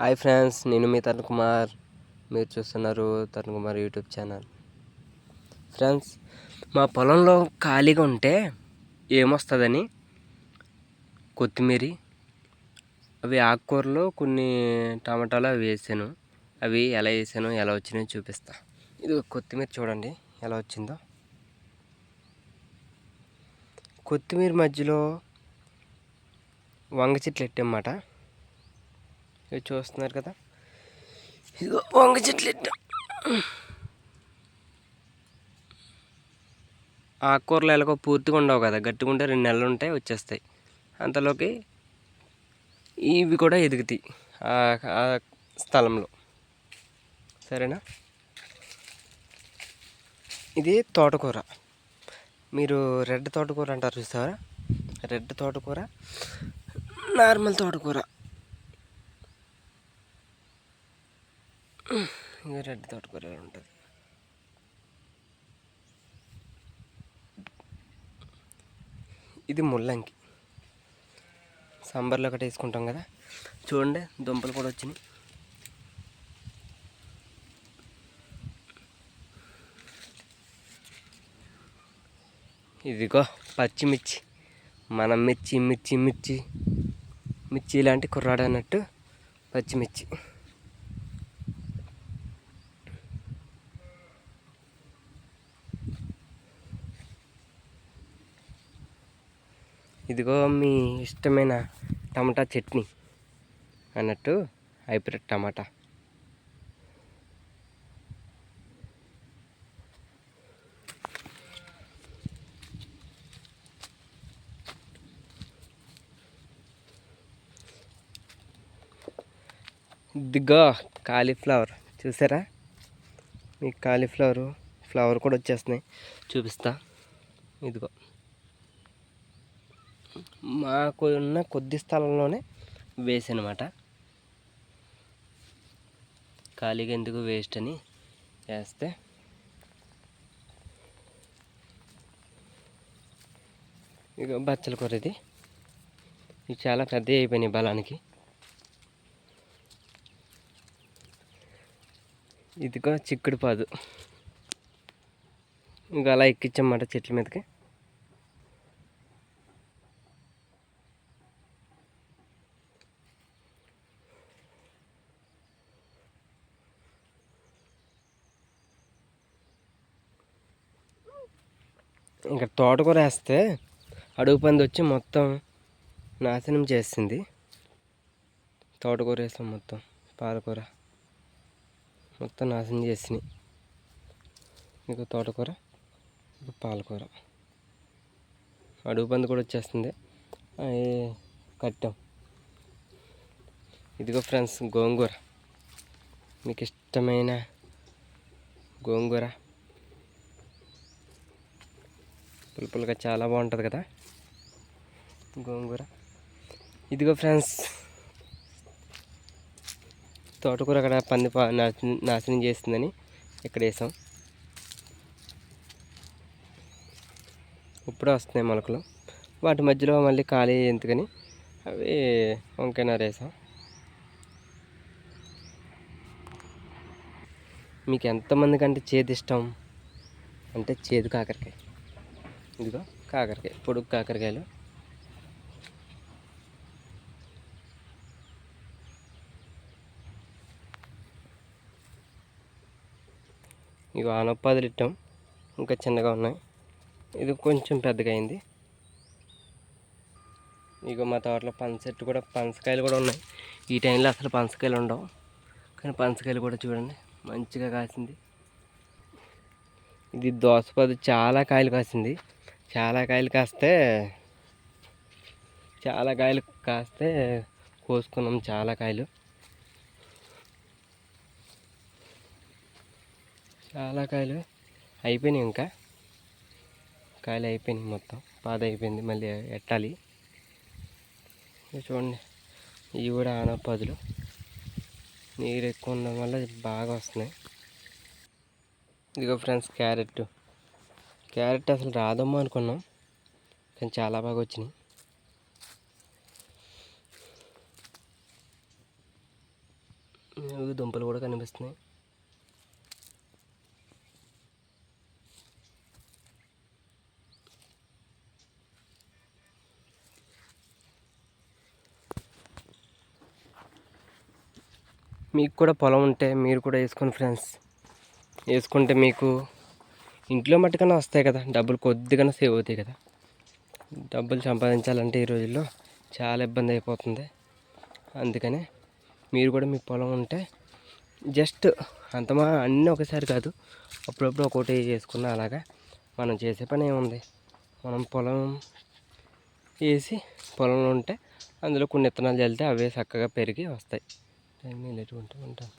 Hi friends నేను మీ తరుణ్ కుమార్. మీరు చూస్తున్నారు Tarun Kumar YouTube channel. Friends మా పొలంలో ఖాళీగా ఉంటే ఏమొస్తుందని? కొత్తిమీర అవి ఆకుకూరలు కొన్ని టమాటాలు అవి వేసాను. అవి ఎలా వేసాను ఎలా వచ్చినాయో చూపిస్తా. ఇది కొత్తిమీర చూడండి ఎలా వచ్చిందో. కొత్తిమీర మధ్యలో వంగ చెట్లు ఎట్టమాట ఇవి చూస్తున్నారు కదా. ఇదిగో వంగ చెట్లు ఆకుకూరలు ఎలాగో పూర్తిగా ఉండవు కదా. గట్టిగా ఉంటే రెండు నెలలు ఉంటాయి వచ్చేస్తాయి. అంతలోకి ఇవి కూడా ఎదుగుతాయి ఆ స్థలంలో. సరేనా? ఇది తోటకూర. మీరు రెడ్ తోటకూర అంటారు చూస్తారా? రెడ్ తోటకూర నార్మల్ తోటకూర. ఇంకా రెడ్ తోటకూర ఉంటుంది. ఇది ముల్లంకి సాంబార్లో ఒకటి వేసుకుంటాం కదా. చూడండి దుంపలు కూడా వచ్చినాయి. ఇదిగో పచ్చిమిర్చి. మనం మిర్చి మిర్చి మిర్చి మిర్చి ఇలాంటి కుర్రాడు అన్నట్టు పచ్చిమిర్చి. ఇదిగో మీ ఇష్టమైన టమాటా చట్నీ అన్నట్టు హైబ్రిడ్ టమాటా. ఇదిగో కాలీఫ్లవర్ చూసారా? మీకు కాలీఫ్లవరు ఫ్లవర్ కూడా వచ్చేస్తున్నాయి. చూపిస్తా. ఇదిగో. మాకు ఉన్న కొద్ది స్థలంలోనే వేసానమాట ఖాళీగా ఎందుకు వేస్ట్ అని వేస్తే. ఇక బచ్చల కూర ఇది. ఇది చాలా పెద్ద అయిపోయినాయి బలానికి. ఇదిగో చిక్కుడు పాదు. ఇంకా అలా ఎక్కించమాట చెట్ల మీదకి. ఇంకా తోటకూర వేస్తే అడుగు పంది వచ్చి మొత్తం నాశనం చేస్తుంది తోటకూర వేస్తాం మొత్తం పాలకూర మొత్తం నాశనం చేసినాయి. ఇంకా తోటకూర పాలకూర. అడుగు పంది కూడా వచ్చేస్తుంది. అవి కట్టాం. ఇదిగో ఫ్రెండ్స్ గోంగూర. మీకు ఇష్టమైన గోంగూర పులుపులుగా చాలా బాగుంటుంది కదా. గోంగూర. ఇదిగో ఫ్రెండ్స్. తోటకూర అక్కడ పంది నాశనం చేస్తుందని ఇక్కడ వేసాం. ఇప్పుడే వస్తున్నాయి మొలకలు. వాటి మధ్యలో మళ్ళీ ఖాళీ ఎందుకని అవి వంకాయనారు వేసాం. మీకు ఎంతమందికి అంటే చేతి ఇష్టం? అంటే చేదు కాకరకాయ. ఇదిగో కాకరకాయ పొడుగు కాకరకాయలు. ఇవి ఆనపదులు ఇట్టాం. ఇంకా చిన్నగా ఉన్నాయి. ఇది కొంచెం పెద్దగా అయింది. ఇక మా తోటలో చెట్టు కూడా పనసకాయలు కూడా ఉన్నాయి. ఈ టైంలో అసలు పనసకాయలు ఉండవు. కానీ పనసకాయలు కూడా చూడండి మంచిగా కాసింది. ఇది దోసపది చాలా కాయలు కాసింది. చాలా కాయలు కాస్తే చాలా కాయలు కాస్తే కోసుకున్నాం చాలా కాయలు. చాలా కాయలు అయిపోయినాయి ఇంకా. కాయలు అయిపోయినాయి మొత్తం. పాద అయిపోయింది మళ్ళీ ఎట్టాలి? చూడండి. ఇవి కూడా ఆనపదులు. నీరు ఎక్కువ ఉండడం వల్ల బాగా వస్తున్నాయి. ఇదిగో ఫ్రెండ్స్ క్యారెట్. క్యారెట్ అసలు రాదమ్మా అనుకున్నాం కానీ చాలా బాగా వచ్చినాయి. దుంపలు కూడా కనిపిస్తున్నాయి. మీకు కూడా పొలం ఉంటే మీరు కూడా వేసుకోండి ఫ్రెండ్స్. వేసుకుంటే మీకు ఇంట్లో మట్టుకన్నా వస్తాయి కదా. డబ్బులు కొద్దిగానే సేవ్ అవుతాయి కదా. డబ్బులు సంపాదించాలంటే ఈ రోజుల్లో చాలా ఇబ్బంది అయిపోతుంది. అందుకనే మీరు కూడా మీ పొలం ఉంటే జస్ట్ అంతమా అన్నీ ఒకసారి కాదు అప్పుడప్పుడు ఒక్కోటి చేసుకున్న అలాగా మనం చేసే పని ఏముంది? మనం పొలం వేసి పొలంలో ఉంటే అందులో కొన్ని విత్తనాలు చల్లితే అవే చక్కగా పెరిగి వస్తాయి. అన్నీ ఉంటాను.